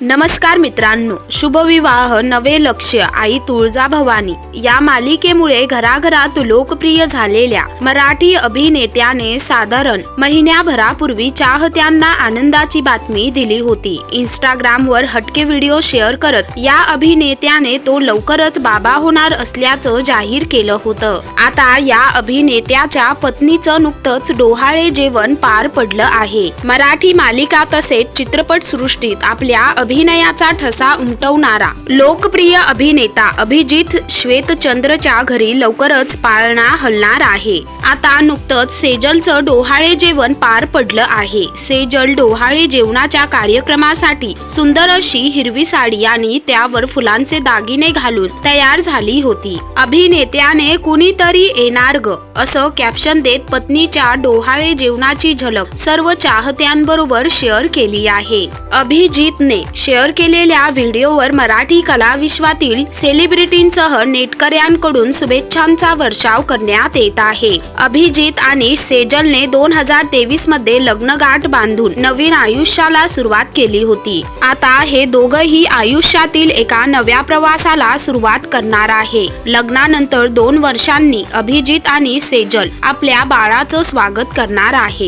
नमस्कार मित्रांनो शुभविवाह नवे लक्ष आई तुळजा भवानी. या मालिकेमुळे घराघरात लोकप्रिय झालेल्या मराठी अभिनेत्याने साधारण महिन्याभरापूर्वी चाहत्यांना आनंदाची बातमी दिली होती. इंस्टाग्रामवर हटके व्हिडिओ शेअर करत या अभिनेत्याने तो लवकरच बाबा होणार असल्याचं जाहीर केलं होतं. आता या अभिनेत्याच्या पत्नीचं नुकतंच डोहाळे जेवण पार पडलं आहे. मराठी मालिका तसेच चित्रपट सृष्टीत आपल्या अभिनयाचा ठसा उमटवणारा लोकप्रिय अभिनेता अभिजित श्वेतचंद्रच्या घरी लवकरच पाळणा हलणार आहे. आता नुकतंच सेजलचं डोहाळे जेवण पार पडलं आहे. सेजल डोहाळे जेवणाच्या कार्यक्रमासाठी सुंदर अशी हिरवी साडी आणि त्यावर फुलांचे दागिने घालून तयार झाली होती. अभिनेत्याने कुणीतरी येणार ग असं कॅप्शन देत पत्नीच्या डोहाळे जेवणाची झलक सर्व चाहत्यांबरोबर शेअर केली आहे. अभिजितने शेअर केलेल्या व्हिडिओवर मराठी कला विश्वातील सेलिब्रिटींसह नेटकऱ्यांकडून शुभेच्छांचा वर्षाव करण्यात येत आहे. अभिजित आणि सेजलने दोन हजार तेवीसमध्ये लग्नगाठ बांधून नवीन आयुष्याला सुरुवात केली होती. आता हे दोघंही आयुष्यातील एका नव्या प्रवासाला सुरुवात करणार आहे. लग्नानंतर दोन वर्षांनी अभिजित आणि सेजल आपल्या बाळाचं स्वागत करणार आहे.